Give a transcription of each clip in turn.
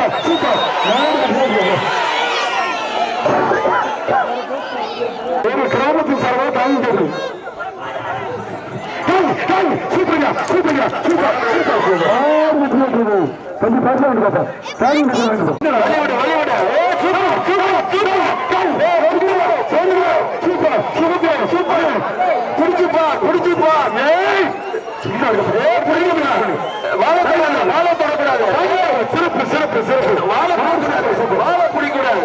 Super super ஒரு கிராமத்தின் சார்பாக தாங்கி போடுறேன் கொஞ்சம் பேச வேண்டும் பாப்பா தாங்கி பேச வேண்டும் பிடிச்சுப்பா பிடிச்சுப்பா வாழ சிறப்பு சிறப்பு சிறப்பு. வாழ வாழ பிடிக்கூடாது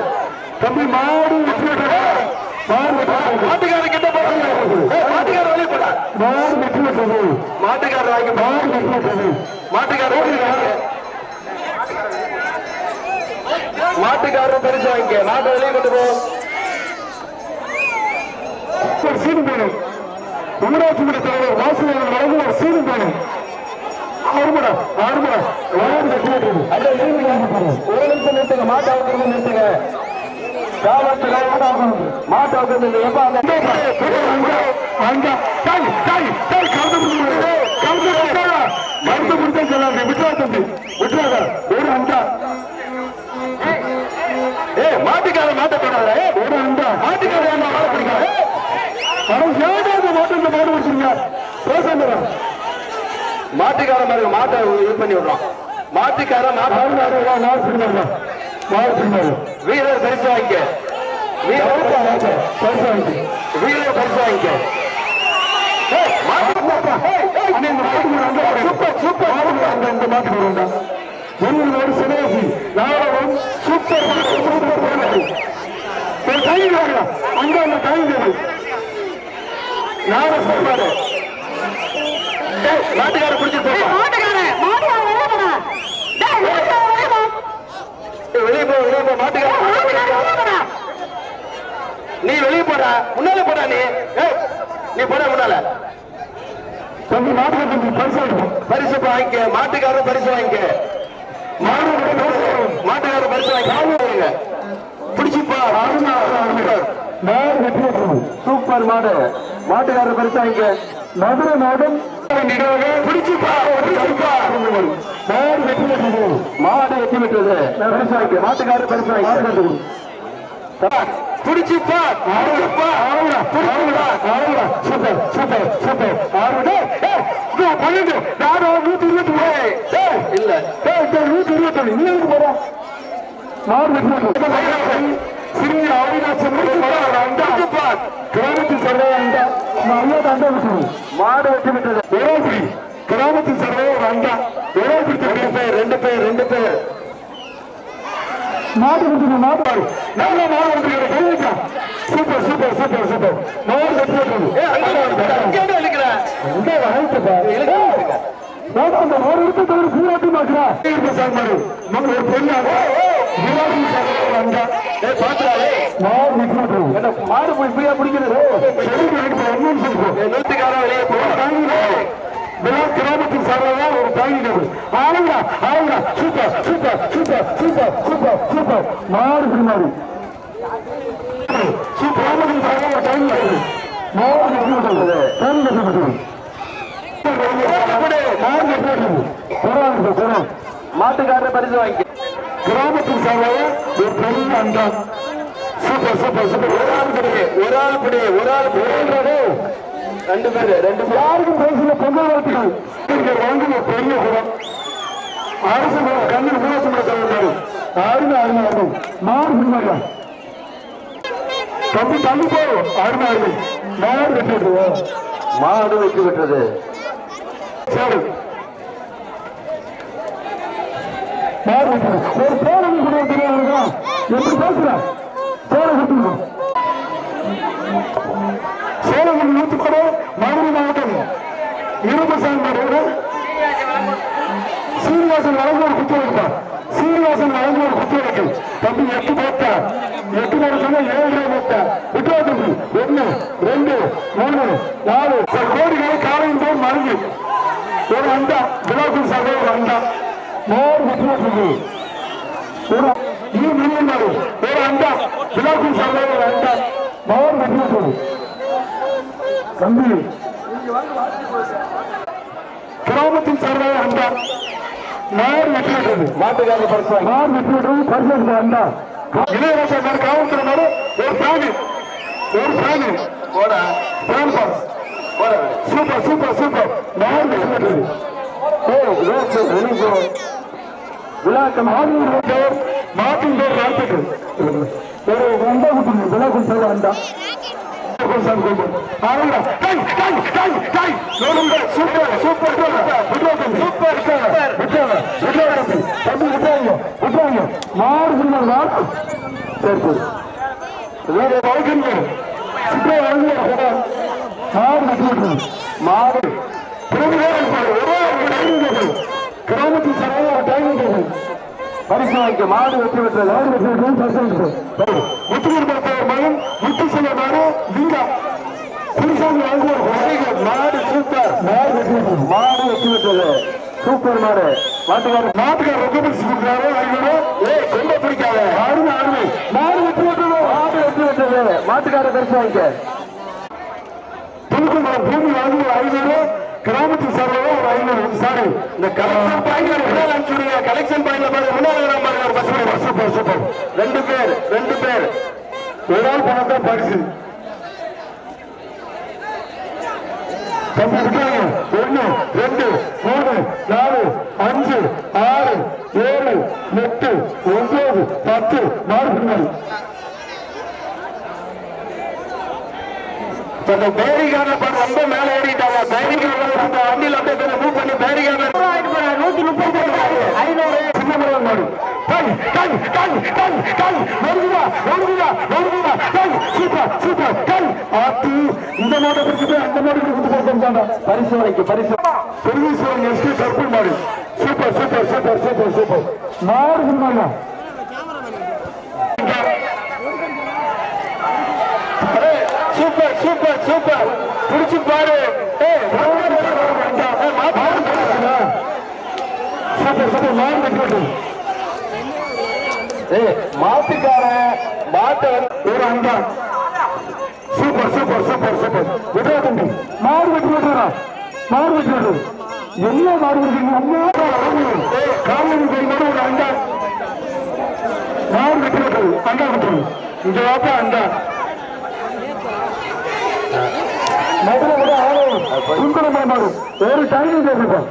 தம்பி மாடு வெற்றி பெற்றது மாடு மாட்டுக்காரன் கிட்ட போறாங்க மாட்டுக்காரன் வெளியே போடா. மாடு வெற்றி பெற்றது மாட்டுக்காரர் வாங்கி மாடு வெற்றி பெற்றது மாட்டுக்காரர் மாட்டுக்காரர் பரிசு வாங்கிக்க மாட்டை வெளியே கொண்டு போ. ஒரு சீடு வேணும் ஊராட்சி மன்ற தலைவர் வாசுதேவன் வழங்கும் ஒரு சீடு வேணும் பெற்றது அல்ல ஒரு நிமிஷம் நிறுத்துங்க மாட்டை அவங்க நிறுத்துங்க. காவல்துறை மாட்டை அவங்க எப்ப அங்க தாய் தாய் தாய் கலந்து முடியாது கலந்து முடியாதா மருந்து முடிஞ்சா சொல்லாங்க விட்டுறா தம்பி. விட்டுறாத ஒரு அண்டா ஏ மாட்டுக்கார மாட்ட போடாத. ஒரு அண்டா மாட்டுக்கார ஏன் மாட பிடிக்காத. அவன் ஏதாவது மாட்டு மாடு வச்சுருங்க பேசுங்க மாட்டுக்கார மாதிரி மாட்டை இது பண்ணி விடுறான் மாட்டுக்கார மாட்டு வீரர் பரிசு வாங்கிக்க வீரர் பரிசு வாங்கிக்க. Super, super. அந்த, மாட்டு. வெள்ளூர் சிவகாசி, நாடகம், சூப்பர், சூப்பர். ஒரு வாங்க. அங்க அந்த. நாட சொல்றாரு. மாட்டுக்காரன் மாட்டுக்காரன் வெளியே போ வெளியே போ. போடா. நீ வெளியே போடா. முன்னால போடா நீ. நீ போடா முன்னால. தம்பி மாட்டுக்காரர் பரிசு பரிசு வாங்கிக்க. மாட்டுக்காரர் பரிசு வாங்கிக்க. மாடு மாட்டுக்காரர் பரிசு வாங்கிக்க. பிடிச்சிப்பா. சூப்பர். மாடு. மாட்டுக்காரர் பரிசு வாங்கிக்க. மதுரை பிடிச்சிப்பா மாடு வெற்றி பெற்றது மாடு வெற்றி பெற்றது பரிசு வாங்கிக்க சூப்பர் சூப்பர் பன்னெண்டு நானும் நூத்தி இருபத்தி மூணு இல்ல நூத்தி இருபத்தி ஒண்ணு இன்னும் போறா மாறு சிறிய அவினாட்சம் கிராமத்தில் சர்வே அண்டா மாடு வெட்டி விட்டது. ஒரே கிராமத்தில் சர்வே ஒரு அண்டா ஒரே ரெண்டு பேர் ரெண்டு பேர். ரெண்டு பேர். மாடு வந்து மாடு. பாரு நல்ல மாடு வந்து தெரிவிக்கா சூப்பர் சூப்பர் சூப்பர் சூப்பர். மாடு வெற்றி பெற்றது அங்கே வாங்கிட்டப்பா அந்த மாடு இருக்க தவிர பூராட்டி மாக்கிறா சார் மாடு. நம்ம ஒரு பெண்ணாக மாடு போய் இப்படியா பிடிக்கிறது நூத்துக்காரன் வெளியே போய் விழா கிராமத்தின் சார்பாக ஒரு தாங்கி நபர் ஆளுங்கா super super super super super super மாடு பிடிமாறு கிராமத்தின் சார்பாக ஒரு மாடு தாங்கி மாட்டுக்காரர் பரிசு வாங்கி கிராமத்தின் சார்பாக ஒரு பெரிய அண்டா சூப்பர் சூப்பர் சூப்பர். ஒரு ஆள் பிடி ஒரு ஆள் பிடி ஒரு ஆள் பிடி ரெண்டு பேரு ரெண்டு பேர். யாருக்கும் பேசல பொங்கல் வாழ்த்துக்கள் வாங்கி ஒரு பெரிய குடம் அரசு ஊராட்சி மன்ற தலைவர் அருமை அருமை அருமை மாடு பிடிமாரியா தம்பி தள்ளி போ. அருமை அருமை மாடு வெட்டி விட்டுருவோம் மாடு வெட்டி விட்டுறது சரி. மாடு வெட்டி ஒரு பேரணி கூட தெரியாதுங்க எப்படி பேசுற? பேரை கொடுத்துருக்கோம் சேலம் நூற்றுக்கோடு மதுரை மாவட்டம். இருபசாமி மாடு சீனிவாசன் வழங்க ஒரு குத்து வைப்பா சீனிவாசன் வழங்க ஒரு குத்து வைக்கும் தம்பி எட்டு போட்டா. எட்டு போட சொன்னா ஏழு ரூபாய் போட்டா. விட்டுவா தம்பி. ஒண்ணு ரெண்டு மூணு நாலு. சார் கோடிகளை காலையில் போய் மறந்து ஒரு அண்டா விழாக்குள் சகோ ஒரு அண்டா. மோர் விட்டு ஒரு மாடு ஒரு அண்டா விழாக்குள் சகோ ஒரு அண்டா மோர் விட்டு தம்பி கிராமத்தின் சார்பாக அண்டா மாறு வெற்றி விட்டது மாட்டுக்காரர் பரிசு மாறு வெற்றி விட்டது பரிசு எடுத்த அண்டா இளையராஜா மாடு காவல்துறை மாடு ஒரு சாமி. ஒரு சாமி. போடா. ஃபுல் பாஸ் போடா சூப்பர் மாட்டின் பேர் வாழ்த்துக்கள். ஒரு ரொம்ப கொடுத்துருங்க விழா குடிச்சா வந்தா மாறு பரிசு வாங்கிக்க மாடு வெற்றி பெற்ற மாடு வெற்றி பெற்றது பரிசு வாங்கிக்க. மகன் முத்து செல்ல மாடு லிங்கம் குருசாமி வாங்குவார் மாடு சூப்பர். மாடு வெற்றி பெற்றது மாடு வெற்றி பெற்றது சூப்பர் மாடு. மாட்டுக்காரர் மாட்டுக்கார ரொம்ப பிடிச்சு கொடுக்குறாரு. ஐநூறு. ஏ ரொம்ப பிடிக்காத. ஆடுமே ஆடுமே மாடு வெற்றி பெற்றது மாடு வெற்றி பெற்றது மாட்டுக்கார பரிசு வாங்கிக்க. புதுக்குமரம் பூமி வாங்கி ஐநூறு கிராமத்து சார்பாக ஒரு ஐநூறு சாரி இந்த கலெக்ஷன் பாயிண்ட் முன்னாள் அனுப்பிச்சுடுங்க. கலெக்ஷன் பாயிண்ட்ல பாருங்க முன்னாள் வர மாதிரி ஒரு பஸ் சூப்பர் சூப்பர் ரெண்டு பேர் ரெண்டு பேர். ஒரு ஆள் பணம் தான் பரிசு தம்பி விட்டாங்க. ஒண்ணு ரெண்டு மூணு நாலு அஞ்சு ஆறு ஏழு எட்டு ஒன்பது பத்து நாலு அந்த பேரிகார்ல பாரு ரொம்ப மேல ஏறிட்டாங்க. பேரிகார்ல அந்த வண்டியில அப்படியே கொஞ்சம் மூவ் பண்ணி பேரிகார்ல நூத்தி முப்பத்தி ஐநூறு. சின்ன மரம் மாடு. டை டை டை டை டை நொறுங்குதா நொறுங்குதா நொறுங்குதா டை சூப்பர் சூப்பர். டை ஆத்தி. இந்த மாட்டை பிடிச்சிட்டு அந்த மாட்டை பிடிச்சிட்டு கொடுத்தாங்க பரிசோதனைக்கு பரிசு பெருமீஸ்வரன் எஸ்டி கருப்பு மாடு. Super super super super super. மாடு சூப்பர் சூப்பர் சூப்பர். பிடிச்சு பாரு. Super super. மாடு மாட்டுக்காரன் மாட்டை ஒரு அண்டா சூப்பர் சூப்பர் சூப்பர் சூப்பர். விடுறா தம்பி. மாடு வெட்டி விடுறா. மாடு வெட்டி விடுறது என்ன மாடு வெட்டுறீங்க அம்மா காலையில் ஒரு அண்டா வெட்டி விடுறது அண்டா விட்டுறது வாப்பா அண்டா மதுரை விட ஆளும் சுந்தரமான மாடு ஒரு டைமிங் கேட்கப்பா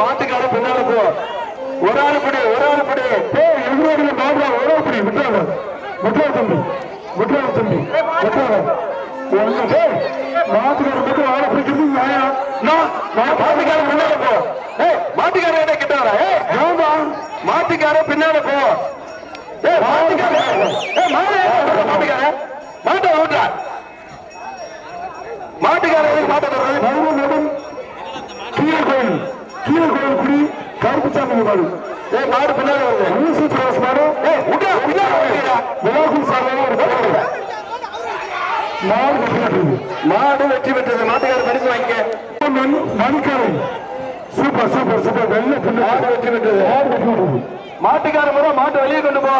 மாட்டுக்கார பின்னால போ ஒரு ஆள் படி ஒரு ஆள் படி எங்களோட மாடுறா ஒரு ஆள் படி விட்டுறாங்க விட்டுறா தம்பி விட்டுறா தம்பி விட்டுறாங்க மாட்டுக்கார மட்டும் ஆளை பிடிக்கிறது நான் மாட்டுக்கார முன்னால போ. ஏய் மாட்டுக்கார கிட்ட வர ஏய் ஆமா மாட்டுக்கார பின்னால போ. ஏய் மாட்டுக்கார. ஏய் மாடு மாட்டுக்கார. மாட்டை ஓட்டுறா. மாட்டுக்கார மாட்டை தர்றது நடுவு நடும் கீழே கோயில். கீழே கோயில் குடி கருப்புச்சாமி மாடு. ஏய் மாடு பின்னால வருது. ஊசி கிராஸ் மாடு. விடா பின்னால வருதுடா விலாசம் சாலையில ஒரு மாடு. வெற்றி பெற்றது மாடு வெற்றி பெற்றது. மாட்டுக்கார பரிசு வாங்கிக்க. மணிக்காரன் சூப்பர் சூப்பர் சூப்பர். வெள்ள பிள்ளை மாடு வெற்றி பெற்றது மாடு வெற்றி பெற்றது மாட்டுக்கார முறை மாட்டு வெளியே கொண்டு போ.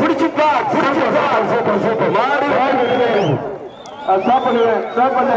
பிடிச்சுப்பா பிடிச்சுப்பா சூப்பர் சூப்பர் மாடு. ஸ்டாப் பண்ணுவேன் ஸ்டாப் பண்ணு